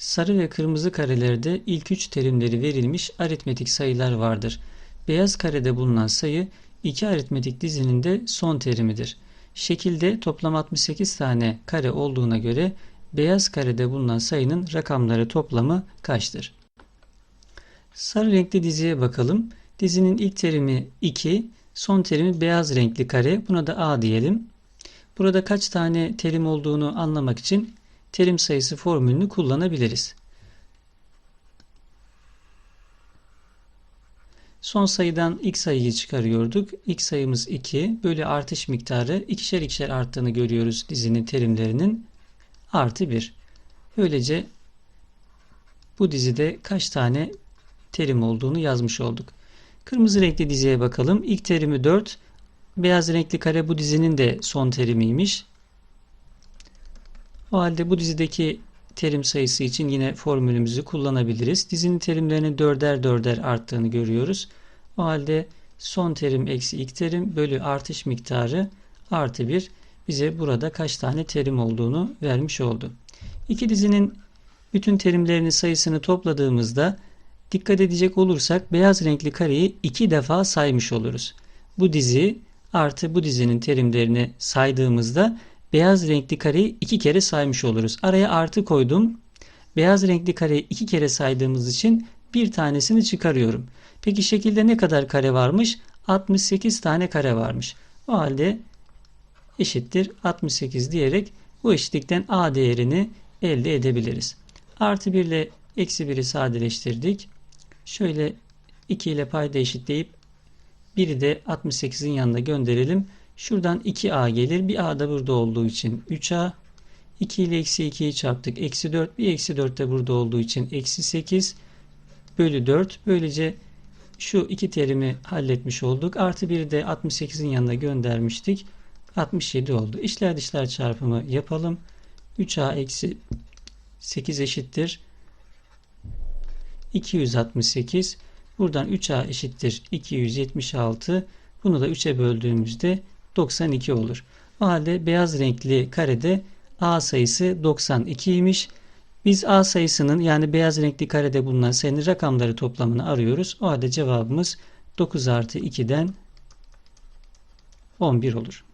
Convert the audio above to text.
Sarı ve kırmızı karelerde ilk üç terimleri verilmiş aritmetik sayılar vardır. Beyaz karede bulunan sayı iki aritmetik dizinin de son terimidir. Şekilde toplam 68 tane kare olduğuna göre beyaz karede bulunan sayının rakamları toplamı kaçtır? Sarı renkli diziye bakalım. Dizinin ilk terimi 2, son terimi beyaz renkli kare. Buna da A diyelim. Burada kaç tane terim olduğunu anlamak için terim sayısı formülünü kullanabiliriz. Son sayıdan ilk sayıyı çıkarıyorduk. İlk sayımız 2. Böyle artış miktarı ikişer ikişer arttığını görüyoruz dizinin terimlerinin. Artı 1. Böylece bu dizide kaç tane terim olduğunu yazmış olduk. Kırmızı renkli diziye bakalım. İlk terimi 4. Beyaz renkli kare bu dizinin de son terimiymiş. O halde bu dizideki terim sayısı için yine formülümüzü kullanabiliriz. Dizinin terimlerinin dörder dörder arttığını görüyoruz. O halde son terim eksi ilk terim bölü artış miktarı artı 1 bize burada kaç tane terim olduğunu vermiş oldu. İki dizinin bütün terimlerinin sayısını topladığımızda dikkat edecek olursak beyaz renkli kareyi iki defa saymış oluruz. Bu dizi artı bu dizinin terimlerini saydığımızda beyaz renkli kareyi iki kere saymış oluruz. Araya artı koydum. Beyaz renkli kareyi iki kere saydığımız için bir tanesini çıkarıyorum. Peki şekilde ne kadar kare varmış? 68 tane kare varmış. O halde eşittir 68 diyerek bu eşitlikten A değerini elde edebiliriz. Artı 1 ile eksi 1'i sadeleştirdik. Şöyle 2 ile payda eşitleyip 1'i de 68'in yanına gönderelim. Şuradan 2a gelir. Bir a da burada olduğu için 3a. 2 ile eksi 2'yi çarptık. Eksi 4. Bir eksi 4 de burada olduğu için eksi 8 bölü 4. Böylece şu iki terimi halletmiş olduk. Artı 1'i de 68'in yanına göndermiştik. 67 oldu. İşler dışlar çarpımı yapalım. 3a eksi 8 eşittir. 268. Buradan 3a eşittir 276. Bunu da 3'e böldüğümüzde 92 olur. O halde beyaz renkli karede A sayısı 92'ymiş. Biz A sayısının yani beyaz renkli karede bulunan sayının rakamları toplamını arıyoruz. O halde cevabımız 9 artı 2'den 11 olur.